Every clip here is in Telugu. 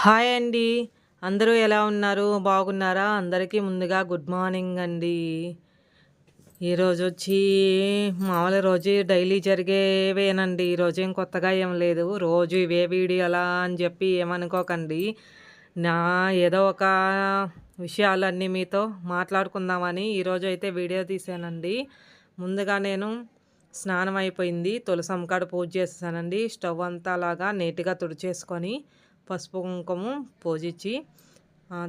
హాయ్ అండి. అందరూ ఎలా ఉన్నారు? బాగున్నారా? అందరికీ ముందుగా గుడ్ మార్నింగ్ అండి. ఈరోజు వచ్చి మామూలు రోజు డైలీ జరిగేవేనండి. ఈరోజు ఏం కొత్తగా ఏం లేదు. రోజు ఇవే వీడియోలా అని చెప్పి ఏమనుకోకండి. నా ఏదో ఒక విషయాలన్నీ మీతో మాట్లాడుకుందామని ఈరోజు అయితే వీడియో తీసానండి. ముందుగా నేను స్నానం అయిపోయింది. తులసం కాడ పూజ చేసేసానండి. స్టవ్ అంతా అలాగా నీట్గా తుడిచేసుకొని పసుపు కుంకుమ పూజించి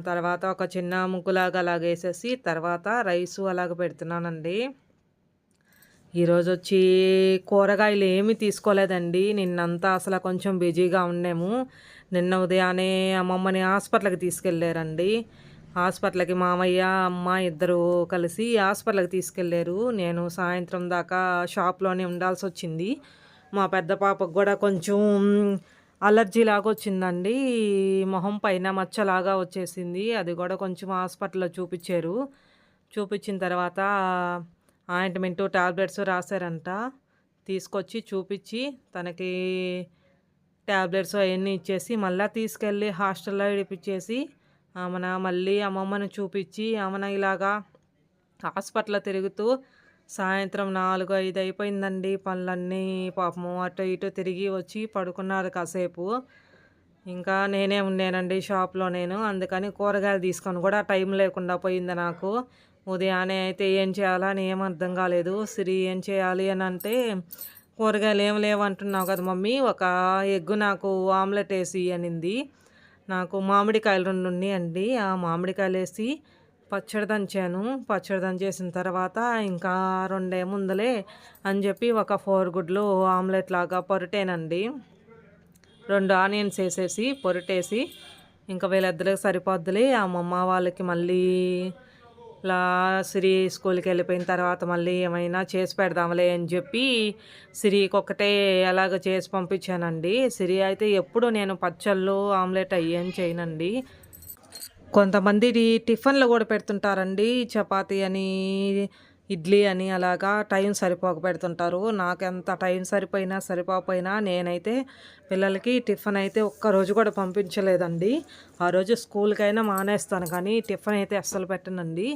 తర్వాత ఒక చిన్న ముగ్గులాగా అలాగ వేసేసి తర్వాత రైసు అలాగ పెడుతున్నానండి. ఈరోజు వచ్చి కూరగాయలు ఏమీ తీసుకోలేదండి. నిన్నంతా అసలు కొంచెం బిజీగా ఉన్నాము. నిన్న ఉదయాన్నే అమ్మమ్మని హాస్పిటల్కి తీసుకెళ్ళారండి. హాస్పిటల్కి మామయ్య అమ్మ ఇద్దరు కలిసి హాస్పిటల్కి తీసుకెళ్ళారు. నేను సాయంత్రం దాకా షాప్లోనే ఉండాల్సి వచ్చింది మా పెద్ద పాపకు కూడా కొంచెం అలర్జీ లాగా వచ్చిందండి మొహం పైన మచ్చలాగా వచ్చేసింది. అది కూడా కొంచెం హాస్పిటల్లో చూపించారు. చూపించిన తర్వాత ఆయింట్మెంటు టాబ్లెట్స్ రాశారంట. తీసుకొచ్చి చూపించి తనకి ట్యాబ్లెట్స్ అవన్నీ ఇచ్చేసి మళ్ళీ తీసుకెళ్ళి హాస్టల్లో విడిపించేసి ఆమెన మళ్ళీ అమ్మమ్మను చూపించి ఆమెన ఇలాగా హాస్పిటల్లో తిరుగుతూ సాయంత్రం నాలుగు ఐదు అయిపోయిందండి పనులన్నీ. పాపము అటు ఇటు తిరిగి వచ్చి పడుకున్నారు కాసేపు. ఇంకా నేనే ఉన్నానండి షాప్లో నేను. అందుకని కూరగాయలు తీసుకొని కూడా టైం లేకుండా పోయింది నాకు. ఉదయాన్నే అయితే ఏం చేయాలని ఏం అర్థం కాలేదు. సిరి ఏం చేయాలి అని అంటే కూరగాయలు ఏం లేవంటున్నావు కదా మమ్మీ ఒక ఎగ్గు నాకు ఆమ్లెట్ వేసి అనింది. నాకు మామిడికాయలు రెండు ఉన్నాయండి. ఆ మామిడికాయలు వేసి పచ్చడి దంచాను పచ్చడి దంచేసిన తర్వాత ఇంకా రెండే ముందలే అని చెప్పి ఒక ఫోర్ గుడ్లు ఆమ్లెట్ లాగా పొరటేనండి. రెండు ఆనియన్స్ వేసేసి పొరటేసి ఇంకా వీళ్ళిద్దరికి సరిపోద్దులే. అమ్మమ్మ వాళ్ళకి మళ్ళీ ఇలా సిరి స్కూల్కి వెళ్ళిపోయిన తర్వాత మళ్ళీ ఏమైనా చేసి పెడదాంలే అని చెప్పి సిరికి ఒకటే ఎలాగ చేసి పంపించానండి. సిరి అయితే ఎప్పుడు నేను పచ్చళ్ళు ఆమ్లెట్ అయ్యేం చేయనండి. కొంతమంది టిఫిన్లు కూడా పెడుతుంటారండి చపాతి అని ఇడ్లీ అని అలాగా టైం సరిపోక పెడుతుంటారు. నాకు ఎంత టైం సరిపోయినా సరిపోకపోయినా నేనైతే పిల్లలకి టిఫిన్ అయితే ఒక్కరోజు కూడా పంపించలేదండి. ఆ రోజు స్కూల్కైనా మానేస్తాను కానీ టిఫిన్ అయితే అస్సలు పెట్టనండి.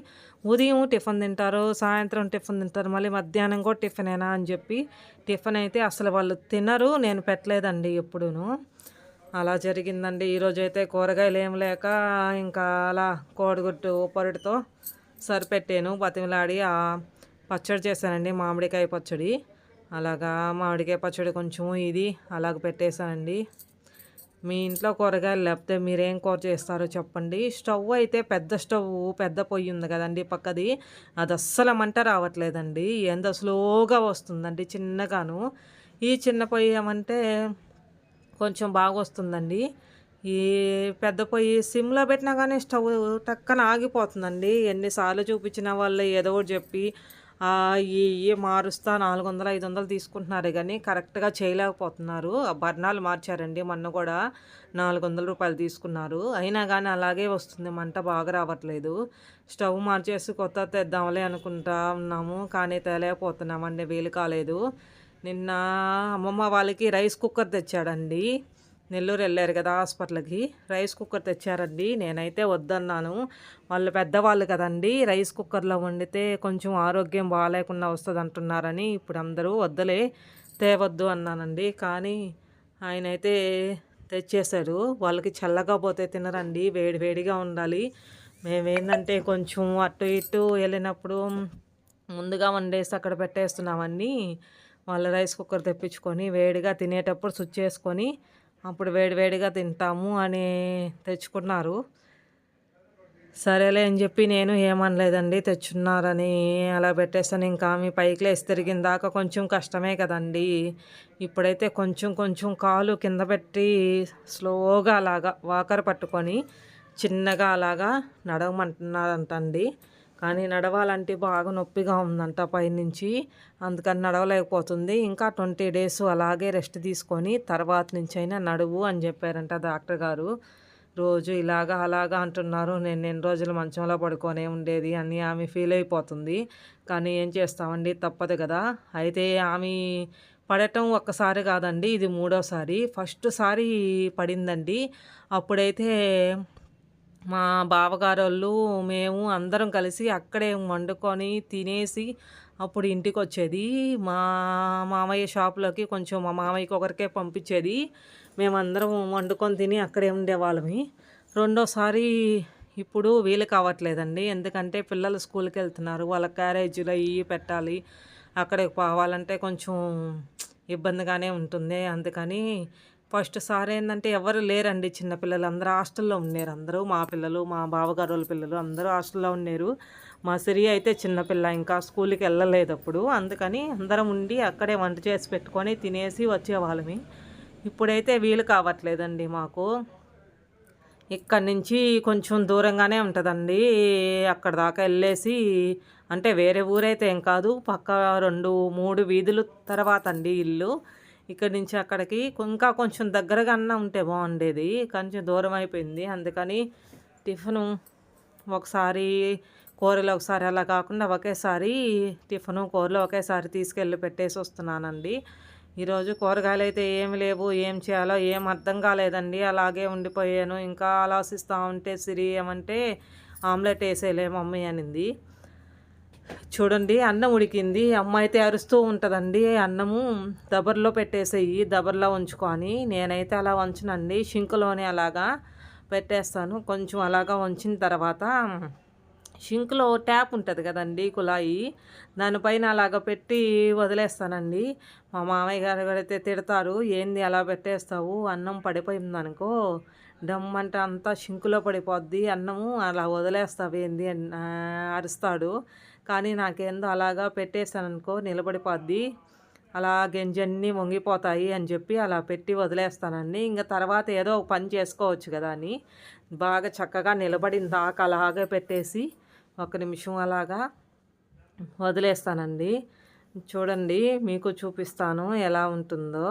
ఉదయం టిఫిన్ తింటారు సాయంత్రం టిఫిన్ తింటారు మళ్ళీ మధ్యాహ్నం కూడా టిఫినేనా అని చెప్పి టిఫిన్ అయితే అసలు వాళ్ళు తినరు నేను పెట్టలేదండి ఎప్పుడూను. అలా జరిగిందండి. ఈరోజు అయితే కూరగాయలు ఏం లేక ఇంకా అలా కోడిగుట్టు పొరటితో సరిపెట్టాను. బతిమిలాడి ఆ పచ్చడి చేశానండి మామిడికాయ పచ్చడి. అలాగా మామిడికాయ పచ్చడి కొంచెం ఇది అలాగ పెట్టేశానండి. మీ ఇంట్లో కూరగాయలు లేకపోతే మీరేం కూర చేస్తారో చెప్పండి. స్టవ్ అయితే పెద్ద స్టవ్ పెద్ద పొయ్యి ఉంది కదండి పక్కది. అది అస్సలు మంట రావట్లేదండి. ఎంత స్లోగా వస్తుందండి చిన్నగాను. ఈ చిన్న పొయ్యి ఏమంటే కొంచెం బాగా వస్తుందండి ఈ పెద్ద పొయ్యి సిమ్లో పెట్టినా కానీ స్టవ్ టక్కన ఆగిపోతుందండి. ఎన్నిసార్లు చూపించిన వాళ్ళు ఏదో ఒకటి చెప్పి ఈ మారుస్తా నాలుగు వందలు ఐదు వందలు తీసుకుంటున్నారు కానీ కరెక్ట్గా చేయలేకపోతున్నారు. బర్ణాలు మార్చారండి. మొన్న కూడా నాలుగు వందల రూపాయలు తీసుకున్నారు. అయినా కానీ అలాగే వస్తుంది. మంట బాగా రావట్లేదు. స్టవ్ మార్చేసి కొత్త తెద్దాంలే అనుకుంటా ఉన్నాము. కానీ తేలేకపోతున్నామండి. వీలు కాలేదు. నిన్న అమ్మమ్మ వాళ్ళకి రైస్ కుక్కర్ తెచ్చాడండి. నెల్లూరు వెళ్ళారు కదా హాస్పిటల్కి. రైస్ కుక్కర్ తెచ్చారండి. నేనైతే వద్దన్నాను. వాళ్ళు పెద్దవాళ్ళు కదండి రైస్ కుక్కర్లో వండితే కొంచెం ఆరోగ్యం బాగాలేకుండా వస్తుంది అంటున్నారని ఇప్పుడు అందరూ వద్దలే తేవద్దు అన్నానండి. కానీ ఆయన అయితే తెచ్చేశారు. వాళ్ళకి చల్లగా పోతే తినరండి వేడి వేడిగా ఉండాలి. మేమేంటంటే కొంచెం అటు ఇటు వెళ్ళినప్పుడు ముందుగా వండేసి అక్కడ పెట్టేస్తున్నామన్నీ మళ్ళీ రైస్ కుక్కర్ తెప్పించుకొని వేడిగా తినేటప్పుడు స్విచ్ చేసుకొని అప్పుడు వేడివేడిగా తింటాము అని తెచ్చుకున్నారు. సరేలే అని చెప్పి నేను ఏమనలేదండి తెచ్చున్నారని అలా పెట్టేస్తాను. ఇంకా మీ పైకి లేసి తిరిగిన దాకా కొంచెం కష్టమే కదండి. ఇప్పుడైతే కొంచెం కొంచెం కాలు కింద పెట్టి స్లోగా అలాగా వాకర్ పట్టుకొని చిన్నగా అలాగా నడవమంటున్నారంటండి. కానీ నడవాలంటే బాగా నొప్పిగా ఉందంట పైనుంచి. అందుకని నడవలేకపోతుంది. ఇంకా ట్వంటీ డేస్ అలాగే రెస్ట్ తీసుకొని తర్వాత నుంచి అయినా నడువు అని చెప్పారంట డాక్టర్ గారు. రోజు ఇలాగా అలాగా అంటున్నారు. నేను ఎన్ని రోజులు మంచంలో పడుకొనే ఉండేది అని ఆమె ఫీల్ అయిపోతుంది. కానీ ఏం చేస్తామండి? తప్పదు కదా. అయితే ఆమె పడటం ఒక్కసారి కాదండి ఇది మూడోసారి. ఫస్ట్ సారి పడిందండి. అప్పుడైతే మా బావగారోళ్ళు మేము అందరం కలిసి అక్కడే వండుకొని తినేసి అప్పుడు ఇంటికి వచ్చేది మా మామయ్య షాప్లోకి కొంచెం మా మామయ్యకి ఒకరికే పంపించేది. మేమందరం వండుకొని తిని అక్కడే ఉండేవాళ్ళమి. రెండోసారి ఇప్పుడు వీలు కావట్లేదండి. ఎందుకంటే పిల్లలు స్కూల్కి వెళ్తున్నారు. వాళ్ళ క్యారేజీలు అవి పెట్టాలి. అక్కడికి పోవాలంటే కొంచెం ఇబ్బందిగానే ఉంటుంది. అందుకని ఫస్ట్ సార్ ఏంటంటే ఎవరు లేరండి చిన్నపిల్లలు అందరూ హాస్టల్లో ఉన్నారు. అందరూ మా పిల్లలు మా బావగారు వాళ్ళ పిల్లలు అందరూ హాస్టల్లో ఉన్నారు. మా సిరి అయితే చిన్నపిల్ల ఇంకా స్కూల్కి వెళ్ళలేదు అప్పుడు. అందుకని అందరం ఉండి అక్కడే వంట చేసి పెట్టుకొని తినేసి వచ్చేవాళ్ళమి. ఇప్పుడైతే వీలు కావట్లేదండి మాకు. ఇక్కడి నుంచి కొంచెం దూరంగానే ఉంటుందండి. అక్కడ దాకా వెళ్ళేసి అంటే వేరే ఊరైతే ఏం కాదు. పక్క రెండు మూడు వీధులు తర్వాత అండి ఇల్లు. ఇక్కడి నుంచి అక్కడికి ఇంకా కొంచెం దగ్గరగా అన్న ఉంటే బాగుండేది. కొంచెం దూరం అయిపోయింది. అందుకని టిఫిను ఒకసారి కూరలు ఒకసారి అలా కాకుండా ఒకేసారి టిఫిను కూరలు ఒకేసారి తీసుకెళ్ళి పెట్టేసి వస్తున్నానండి. ఈరోజు కూరగాయలు అయితే ఏమి లేవు ఏం చేయాలో ఏం అర్థం కాలేదండి. అలాగే ఉండిపోయాను. ఇంకా ఆలోచిస్తూ ఉంటే సిరి ఏమంటే ఆమ్లెట్ వేసేలే మమ్మీ అనింది. చూడండి అన్నం ఉడికింది. అమ్మ అయితే అరుస్తూ ఉంటుందండి. అన్నము దబర్లో పెట్టేసేయి దబర్లో ఉంచుకొని. నేనైతే అలా వంచనండి. షింకులోనే అలాగా పెట్టేస్తాను. కొంచెం అలాగా వంచిన తర్వాత షింక్లో ట్యాప్ ఉంటుంది కదండి కుళాయి. దానిపైన అలాగ పెట్టి వదిలేస్తానండి. మా మామయ్య గారు అయితే తిడతారు ఏంది అలా పెట్టేస్తావు? అన్నం పడిపోయింది అనుకో డమ్ అంటే అంతా షింకులో పడిపోద్ది. అన్నము అలా వదిలేస్తావు ఏంది అరుస్తాడు. కానీ నాకేందో అలాగా పెట్టేస్తాను అనుకో నిలబడిపోద్ది. అలా గెంజన్నీ వంగిపోతాయి అని చెప్పి అలా పెట్టి వదిలేస్తానండి. ఇంకా తర్వాత ఏదో ఒక పని చేసుకోవచ్చు కదా అని. బాగా చక్కగా నిలబడిన దాకా అలాగే పెట్టేసి ఒక నిమిషం అలాగా వదిలేస్తానండి. చూడండి మీకు చూపిస్తాను ఎలా ఉంటుందో.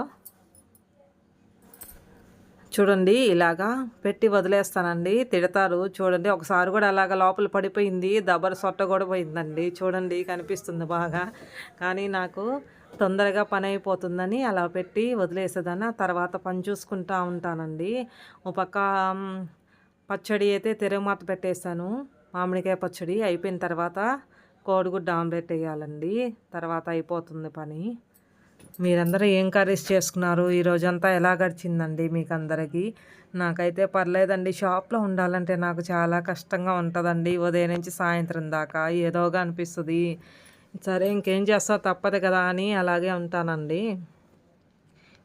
చూడండి ఇలాగా పెట్టి వదిలేస్తానండి. తిడతారు. చూడండి ఒకసారి కూడా అలాగ లోపల పడిపోయింది. దబ్బర సొట్ట కూడా పోయిందండి. చూడండి కనిపిస్తుంది బాగా. కానీ నాకు తొందరగా పని అయిపోతుందని అలా పెట్టి వదిలేసేదాన్ని. తర్వాత పని చూసుకుంటా ఉంటానండి. ఒక పక్క పచ్చడి అయితే తిరగమాత పెట్టేశాను. మామిడికాయ పచ్చడి అయిపోయిన తర్వాత కోడిగుడ్డ ఆమ్లెట్ వేయాలండి. తర్వాత అయిపోతుంది పని. మీరందరూ ఏం కర్రీస్ చేసుకున్నారు? ఈ రోజంతా ఎలా గడిచిందండి మీకు అందరికీ నాకైతే పర్లేదండి. షాప్లో ఉండాలంటే నాకు చాలా కష్టంగా ఉంటుందండి. ఉదయం నుంచి సాయంత్రం దాకా ఏదోగా అనిపిస్తుంది. సరే ఇంకేం చేస్తా తప్పదు కదా అని అలాగే ఉంటానండి.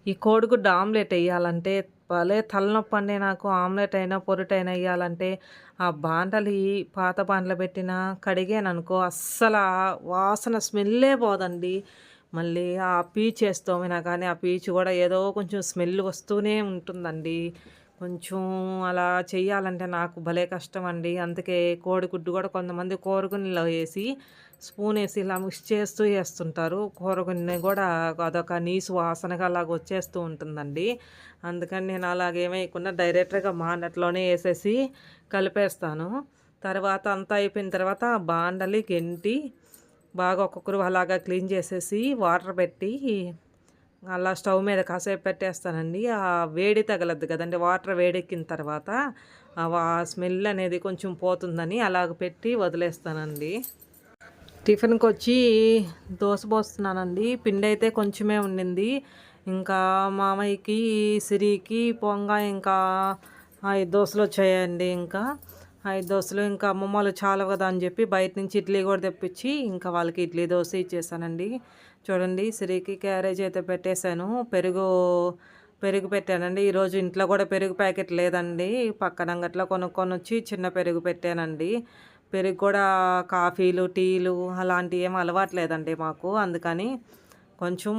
ఈ కోడిగుడ్డు ఆమ్లెట్ వేయాలంటే భలే తలనొప్పి అండి నాకు. ఆమ్లెట్ అయినా పొరుటైనా వేయాలంటే ఆ బాండలు పాత బాండలు పెట్టిన కడిగాను అనుకో అస్సలు వాసన స్మెల్లే పోదండి. మళ్ళీ ఆ పీచు వేస్తామైనా కానీ ఆ పీచు కూడా ఏదో కొంచెం స్మెల్ వస్తూనే ఉంటుందండి. కొంచెం అలా చేయాలంటే నాకు భలే కష్టం అండి అందుకే కోడిగుడ్డు కూడా కొంతమంది కోరుగునిలో వేసి స్పూన్ వేసి ఇలా మిక్స్ చేస్తూ వేస్తుంటారు. కూరగున్ని కూడా అదొక నీసు వాసనగా అలాగ వచ్చేస్తూ ఉంటుందండి. అందుకని నేను అలాగేమేయకుండా డైరెక్ట్గా మానట్లోనే వేసేసి కలిపేస్తాను. తర్వాత అంతా అయిపోయిన తర్వాత బాండలి గెంటి బాగా ఒక్కొక్కరు అలాగా క్లీన్ చేసేసి వాటర్ పెట్టి అలా స్టవ్ మీద కాసేపు పెట్టేస్తానండి. ఆ వేడి తగలద్దు కదండి వాటర్ వేడెక్కిన తర్వాత ఆ స్మెల్ అనేది కొంచెం పోతుందని అలాగ పెట్టి వదిలేస్తానండి. టిఫిన్కి వచ్చి దోశ పోస్తున్నానండి. పిండి అయితే కొంచెమే ఉండింది. ఇంకా మామయ్యకి సిరికి పొంగ ఇంకా ఐదు దోశలు వచ్చాయండి ఇంకా. ఐదు దోశలు ఇంకా అమ్మమ్మ వాళ్ళు చాలా కదా అని చెప్పి బయట నుంచి ఇడ్లీ కూడా తెప్పించి ఇంకా వాళ్ళకి ఇడ్లీ దోశ ఇచ్చేసానండి. చూడండి సిరికి క్యారేజ్ అయితే పెట్టేశాను. పెరుగు పెరుగు పెట్టానండి. ఈరోజు ఇంట్లో కూడా పెరుగు ప్యాకెట్ లేదండి. పక్కన అంగట్లో కొనుక్కొని వచ్చి చిన్న పెరుగు పెట్టానండి. పెరుగు కూడా కాఫీలు టీలు అలాంటివి ఏం అలవాట్లేదండి మాకు. అందుకని కొంచెం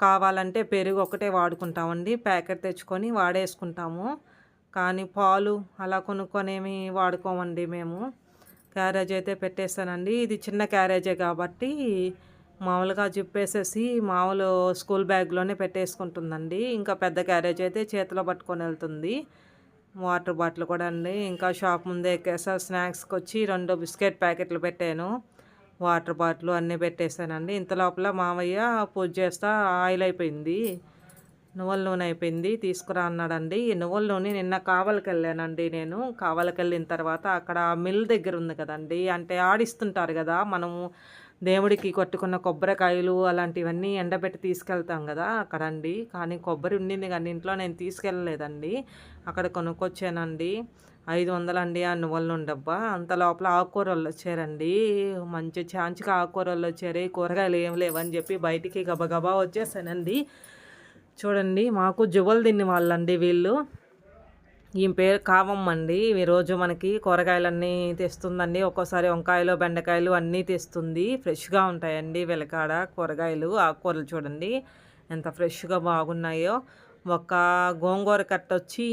కావాలంటే పెరుగు ఒకటే వాడుకుంటామండి. ప్యాకెట్ తెచ్చుకొని వాడేసుకుంటాము. కానీ పాలు అలా కొనుక్కొనేమి వాడుకోమండి మేము. క్యారేజ్ అయితే పెట్టేస్తానండి. ఇది చిన్న క్యారేజే కాబట్టి మామూలుగా జిప్పేసేసి మామూలు స్కూల్ బ్యాగ్లోనే పెట్టేసుకుంటుందండి. ఇంకా పెద్ద క్యారేజ్ అయితే చేతిలో పట్టుకొని వెళ్తుంది. వాటర్ బాటిల్ కూడా అండి. ఇంకా షాప్ ముందే ఎక్కేసా. స్నాక్స్కి వచ్చి రెండు బిస్కెట్ ప్యాకెట్లు పెట్టాను. వాటర్ బాటిల్ అన్నీ పెట్టేశానండి. ఇంత లోపల మామయ్య పూజ చేస్తా ఆయిల్ అయిపోయింది. నువ్వుల నూనె అయిపోయింది తీసుకురా అన్నాడండి. ఈ నువ్వుల నూనె నిన్న కావలికి వెళ్ళానండి నేను. కావలికి వెళ్ళిన తర్వాత అక్కడ మిల్ దగ్గర ఉంది కదండి. అంటే ఆడిస్తుంటారు కదా మనము దేవుడికి కొట్టుకున్న కొబ్బరికాయలు అలాంటివన్నీ ఎండబెట్టి తీసుకెళ్తాం కదా అక్కడండి కానీ కొబ్బరి ఉండింది కానీ ఇంట్లో నేను తీసుకెళ్ళలేదండి. అక్కడ కొనుక్కొచ్చానండి. ఐదు వందలండి ఆ నువ్వుల నూనె డబ్బా. అంత లోపల ఆకుకూరలు వచ్చారండి. మంచి ఛాన్స్గా ఆకుకూరలు వచ్చారు. కూరగాయలు ఏం లేవని చెప్పి బయటికి గబగబా వచ్చేసానండి. చూడండి మాకు జువల్ తిని వాళ్ళండి వీళ్ళు. ఈ పేరు కావమ్మండి ఈరోజు మనకి కూరగాయలన్నీ తెస్తుందండి. ఒక్కోసారి వంకాయలు బెండకాయలు అన్నీ తెస్తుంది. ఫ్రెష్గా ఉంటాయండి వెలకాడ కూరగాయలు ఆకుకూరలు చూడండి. ఎంత ఫ్రెష్గా బాగున్నాయో. ఒక గోంగూర కట్ట వచ్చి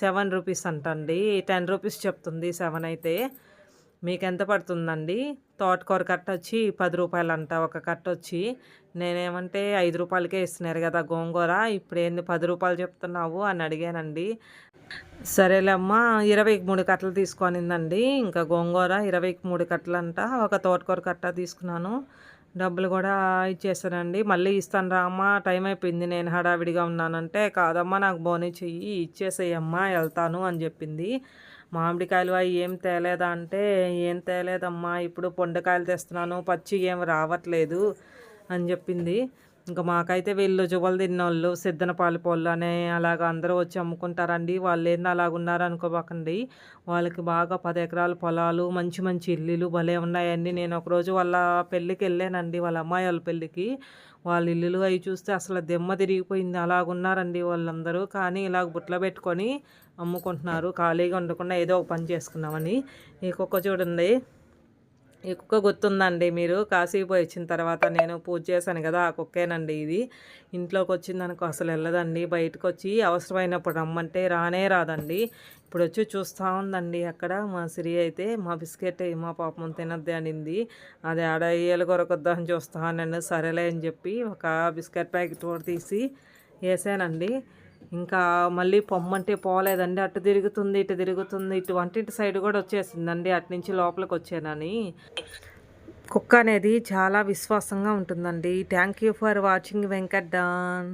సెవెన్ రూపీస్ అంటండి. టెన్ రూపీస్ చెప్తుంది సెవెన్ అయితే. మీకు ఎంత పడుతుందండి? తోటకూర కట్ట వచ్చి పది రూపాయలు అంట ఒక కట్ట వచ్చి నేనేమంటే ఐదు రూపాయలకే ఇస్తున్నారు కదా గోంగూర. ఇప్పుడు ఏంది పది రూపాయలు చెప్తున్నావు అని అడిగానండి. సరేలేమ్మా ఇరవై మూడు కట్టలు తీసుకొనిందండి. ఇంకా గోంగూర ఇరవై మూడు కట్టలు అంట ఒక తోటకూర కట్ట తీసుకున్నాను. డబ్బులు కూడా ఇచ్చేసానండి. మళ్ళీ ఇస్తాను రా టైం అయిపోయింది. నేను హడావిడిగా ఉన్నానంటే కాదమ్మా నాకు బోని చెయ్యి ఇచ్చేసేయమ్మా వెళ్తాను అని చెప్పింది. మామిడికాయలు అవి ఏం తేలేదా అంటే ఏం తేలేదమ్మా ఇప్పుడు పొండకాయలు తెస్తున్నాను పచ్చి ఏం రావట్లేదు అని చెప్పింది. ఇంకా మాకైతే వీళ్ళు జువలు తిన్నోళ్ళు సిద్ధన పాలిపోళ్ళు అనే అలాగ అందరూ వచ్చి అమ్ముకుంటారండి. వాళ్ళు ఏంది అలాగున్నారు అనుకోబాకండి. వాళ్ళకి బాగా పది ఎకరాల పొలాలు మంచి మంచి ఇల్లులు భలే ఉన్నాయండి. నేను ఒకరోజు వాళ్ళ పెళ్ళికి వెళ్ళానండి వాళ్ళ అమ్మాయి వాళ్ళ పెళ్ళికి. వాళ్ళ ఇల్లులు అవి చూస్తే అసలు దెమ్మ తిరిగిపోయింది. అలాగున్నారండి వాళ్ళందరూ. కానీ ఇలాగ బుట్టలో పెట్టుకొని అమ్ముకుంటున్నారు. ఖాళీగా ఉండకుండా ఏదో ఒక పని చేసుకున్నామని ఈ కుక్క చూడండి. ఈ కుక్క గుర్తుందండి మీరు? కాశీపు వచ్చిన తర్వాత నేను పూజ చేశాను కదా ఆ కుక్కేనండి ఇది. ఇంట్లోకి వచ్చిందనుకో అసలు వెళ్ళదండి. బయటకు వచ్చి అవసరమైనప్పుడు రమ్మంటే రానే రాదండి. ఇప్పుడు వచ్చి చూస్తూ ఉందండి అక్కడ. మా సిరి అయితే మా బిస్కెట్ మా పాపం తినద్దే అనింది. అది ఆడ ఏళ్ళు కొరకొద్దామని చూస్తానండి సరేలే అని చెప్పి ఒక బిస్కెట్ ప్యాకెట్ కూడా తీసి వేసానండి. ఇంకా మళ్ళీ పొమ్మంటే పోలేదండి. అటు తిరుగుతుంది ఇటు తిరుగుతుంది ఇటు వంటింటి సైడ్ కూడా వచ్చేసిందండి. అటు నుంచి లోపలికి వచ్చానని. కుక్క అనేది చాలా విశ్వాసంగా ఉంటుందండి. Thank you for watching Venkat Don